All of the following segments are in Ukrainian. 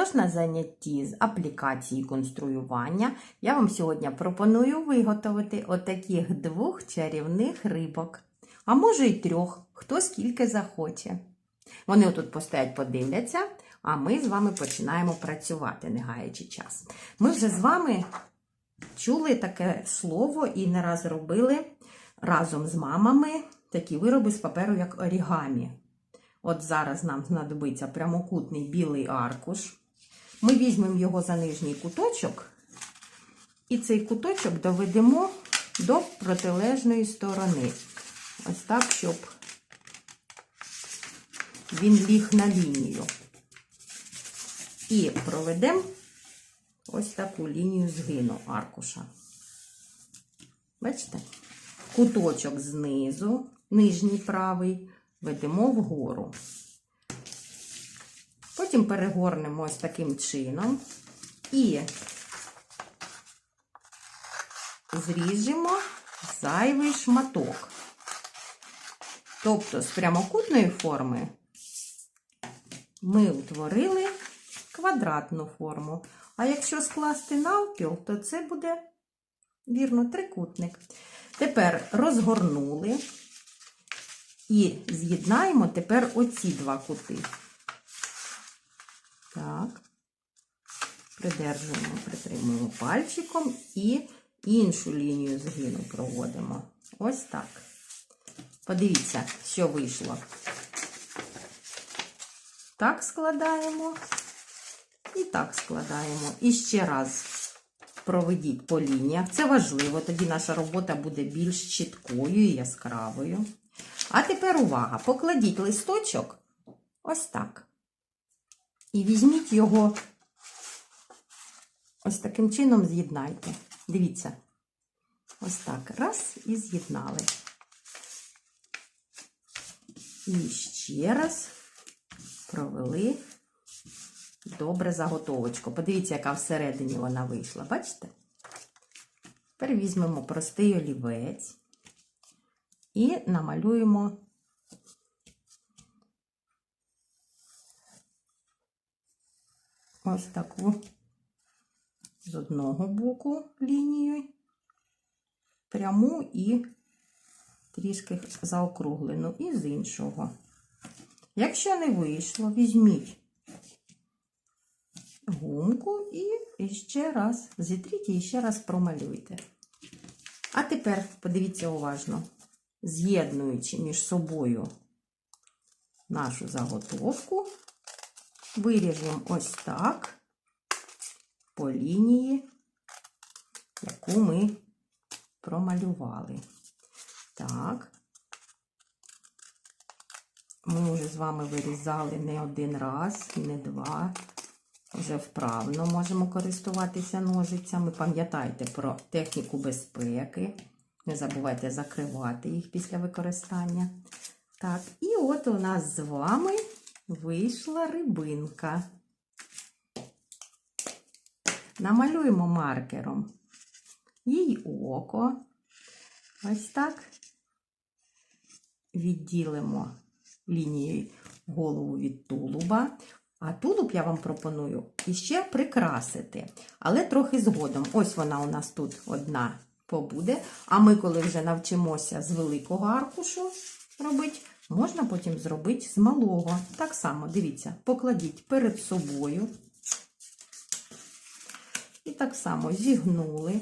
Тож на занятті з аплікації конструювання я вам сьогодні пропоную виготовити отаких двох чарівних рибок. А може й трьох, хто скільки захоче. Вони отут постоять, подивляться, а ми з вами починаємо працювати, не гаючи час. Ми вже з вами чули таке слово і не раз робили разом з мамами такі вироби з паперу, як орігамі. От зараз нам знадобиться прямокутний білий аркуш. Ми візьмемо його за нижній куточок, і цей куточок доведемо до протилежної сторони. Ось так, щоб він ліг на лінію. І проведемо ось таку лінію згину аркуша. Бачите? Куточок знизу, нижній правий, ведемо вгору. Потім перегорнемо ось таким чином і зріжемо зайвий шматок. Тобто з прямокутної форми ми утворили квадратну форму. А якщо скласти навпіл, то це буде, вірно, трикутник. Тепер розгорнули і з'єднаємо тепер оці два кути. Так, придержуємо, притримуємо пальчиком і іншу лінію згину проводимо. Ось так. Подивіться, що вийшло. Так складаємо і так складаємо. І ще раз проведіть по лініях. Це важливо, тоді наша робота буде більш чіткою і яскравою. А тепер увага! Покладіть листочок ось так. І візьміть його ось таким чином з'єднайте. Дивіться. Ось так. Раз і з'єднали. І ще раз провели добре заготовочку. Подивіться, яка всередині вона вийшла. Бачите? Тепер візьмемо простий олівець і намалюємо ось таку з одного боку лінію, пряму і трішки заокруглену, і з іншого. Якщо не вийшло, візьміть гумку і ще раз зітріть і ще раз промалюйте. А тепер подивіться уважно, з'єднуючи між собою нашу заготовку, виріжемо ось так по лінії, яку ми промалювали. Так. Ми вже з вами вирізали не один раз, не два. Вже вправно можемо користуватися ножицями. Пам'ятайте про техніку безпеки. Не забувайте закривати їх після використання. Так, і от у нас з вами вийшла рибинка. Намалюємо маркером їй око. Ось так. Відділимо лінією голову від тулуба. А тулуб я вам пропоную іще прикрасити, але трохи згодом. Ось вона у нас тут одна побуде. А ми, коли вже навчимося з великого аркушу робити, можна потім зробити з малого. Так само, дивіться, покладіть перед собою. І так само зігнули,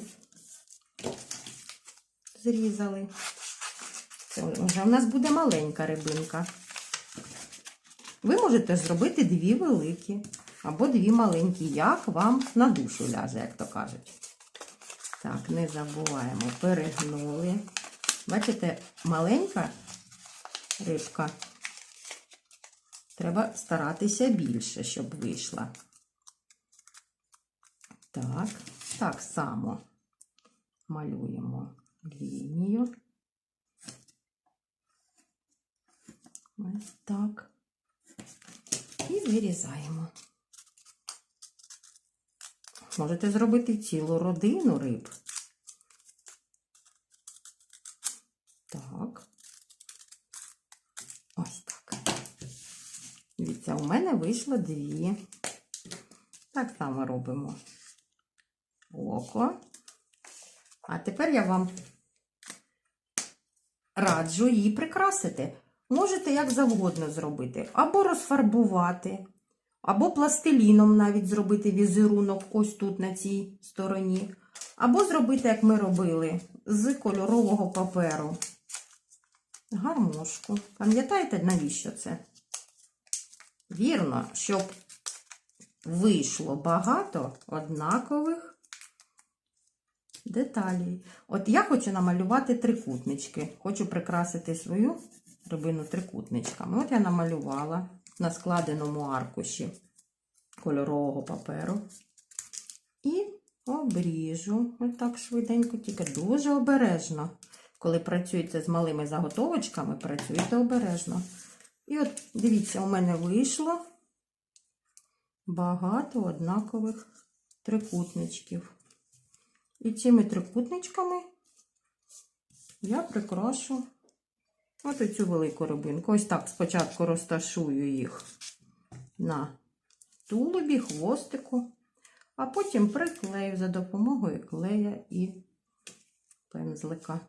зрізали. Це вже у нас буде маленька рибинка. Ви можете зробити дві великі або дві маленькі, як вам на душу ляже, як то кажуть. Так, не забуваємо, перегнули. Бачите, маленька рибка. Треба старатися більше, щоб вийшла. Так, так само малюємо лінію. Ось так. І вирізаємо. Можете зробити цілу родину риб. Так. Ось так. Дивіться, у мене вийшло дві. Так само робимо око. А тепер я вам раджу її прикрасити. Можете як завгодно зробити, або розфарбувати, або пластиліном навіть зробити візерунок ось тут на цій стороні, або зробити, як ми робили, з кольорового паперу. Гармошку. Пам'ятаєте, навіщо це? Вірно, щоб вийшло багато однакових деталей. От я хочу намалювати трикутнички. Хочу прикрасити свою рибину трикутничками. От я намалювала на складеному аркуші кольорового паперу. І обріжу. Отак швиденько, тільки дуже обережно. Коли працюєте з малими заготовочками, працюйте обережно. І от дивіться, у мене вийшло багато однакових трикутничків. І цими трикутничками я прикрашу от оцю велику рибинку. Ось так спочатку розташую їх на тулубі, хвостику, а потім приклею за допомогою клея і пензлика.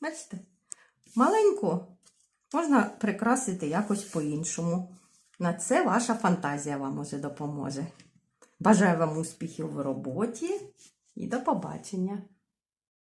Бачите? Маленьку можна прикрасити якось по-іншому. На це ваша фантазія вам може допоможе. Бажаю вам успіхів в роботі і до побачення!